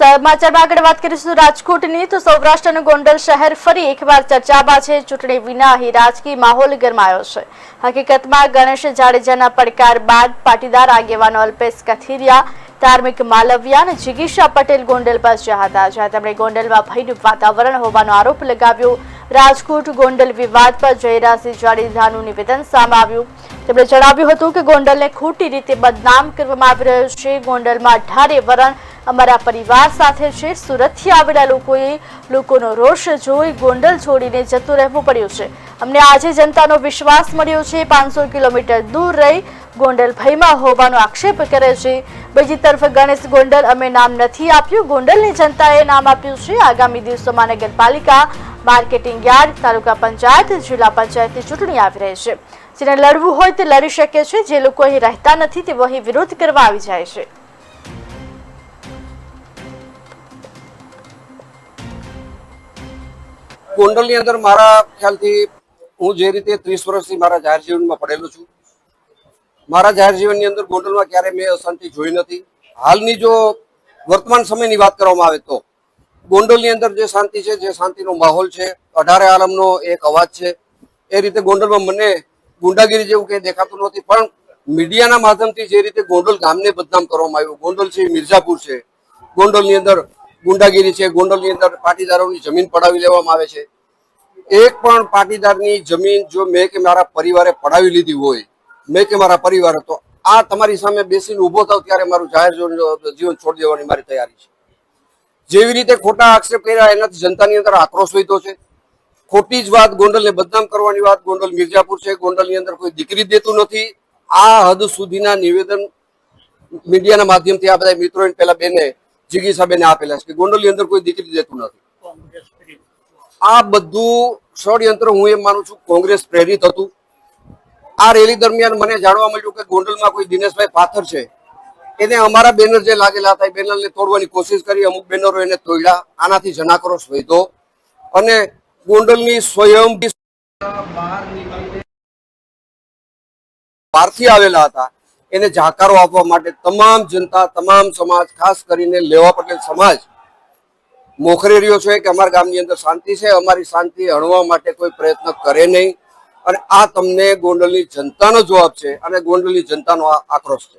સમાચારમાં આગળ વાત કરીશું રાજકોટની. તો સૌરાષ્ટ્ર અને ગોંડલ શહેર ફરી એકવાર ચર્ચામાં છે. ચૂંટણી વિના અહીં રાજકીય માહોલ ગરમાયો છે. હકીકતમાં ગણેશ જાડેજાના પડકાર બાદ પાટીદાર આગેવાનો અલ્પેશ કથિરિયા ધાર્મિક માલવિયા અને જિગીશા પટેલ ગોંડલ પહોંચ્યા હતા જ્યાં તેમણે ગોંડલમાં ભયનું વાતાવરણ હોવાનો આરોપ લગાવ્યો. રાજકોટ ગોંડલ વિવાદ પર જયરાસિંહ જાડેજાનું નિવેદન સામે આવ્યું. તેમણે જણાવ્યું હતું કે ગોંડલને ખોટી રીતે બદનામ કરવામાં આવી રહ્યું છે. ગોંડલમાં અઢારે વરણ અમારા પરિવાર સાથે છે. સુરતથી આવેલા લોકોએ લોકોનો રોષ જોઈ ગોંડલ છોડીને જતું રહેવું પડ્યું છે. અમને આજે જનતાનો વિશ્વાસ મળ્યો છે. પાંચસો કિલોમીટર દૂર રહી ગોંડલ ભયમાં હોવાનો આક્ષેપ કરે છે. બીજી તરફ ગણેશ ગોંડલ અમે નામ નથી આપ્યું. ગોંડલની જનતાએ નામ આપ્યું છે. આગામી દિવસોમાં નગરપાલિકા માર્કેટિંગ યાર્ડ, તાલુકા પંચાયત, જિલ્લા પંચાયતની ચૂંટણી આવી રહી છે. જેને લડવું હોય તે લડી શકે છે. જે લોકો અહીં રહેતા નથી તેઓ અહીં વિરોધ કરવા આવી જાય છે. ગોંડલની અંદર મારા ખ્યાલથી હું જે રીતે ત્રીસ વર્ષથી મારા જાહેર જીવનમાં પડેલો છું મારા જાહેર જીવનની અંદર ગોંડલમાં ક્યારે મેં અશાંતિ જોઈ નથી. હાલની જો વર્તમાન સમયની વાત કરવામાં આવે તો, ગોંડલની અંદર જે શાંતિ છે, જે શાંતિનો માહોલ છે, અઢારે આલમનો એક અવાજ છે, એ રીતે ગોંડલમાં મને ગુંડાગીરી જેવું કંઈ દેખાતું નથી, પણ મીડિયાના માધ્યમથી જે રીતે ગોંડલ ગામને બદનામ કરવામાં આવ્યું, ગોંડલ છે, મિર્ઝાપુર છે, ગોંડલની અંદર ગુંડાગીરી છે, ગોંડલની અંદર પાટીદારોની જમીન પડાવી લેવામાં આવે છે. એક પણ પાટીદારની જમીન જો મેં કે મારા પરિવારે પડાવી લીધી હોય મેં કે મારા પરિવાર હતો. આ તમારી સામે બેસીને ઊભો થાવ ત્યારે મારું જાહેર જીવન જીવન છોડી દેવાની મારી તૈયારી છે. જેવી રીતે ખોટા આક્ષેપ કર્યા એનાથી જનતાની અંદર આક્રોશ વધ્યો છે. ખોટી જ વાત ગોંડલને બદનામ કરવાની વાત ગોંડલ મિર્જાપુર છે. ગોંડલની અંદર કોઈ દીકરી દેતું નથી. આ હદ સુધીના નિવેદન મીડિયાના માધ્યમથી આ બધા મિત્રો પેલા બેને જીગી સાહેબને આપેલા છે કે ગોંડલની અંદર કોઈ દીકરી દેતું નથી. આ બધું ષડયંત્ર હું એમ માનું છું કોંગ્રેસ પ્રેરિત હતું. આ રેલી દરમિયાન મને જાણવા મળ્યું કે ગોંડલમાં કોઈ દિનેશભાઈ પાથર છે. એને અમારા બેનર જે લાગેલા હતા, એ બેનરને તોડવાની કોશિશ કરી, અમુક બેનરો એને તોડ્યા. આનાથી જનાક્રોશ વધ્યો. અને ગોંડલની સ્વયં બહારથી આવેલા હતા. એને જાકારો આપવા માટે તમામ જનતા, તમામ સમાજ, ખાસ કરીને લેવા પટેલ સમાજ, મોખરે રહ્યો છે કે અમારા ગામની અંદર શાંતિ છે. અમારી શાંતિ હણવા માટે કોઈ પ્રયત્ન કરે નહીં. અને આ તમને ગોંડલની જનતાનો જવાબ છે અને ગોંડલની જનતાનો આક્રોશ છે.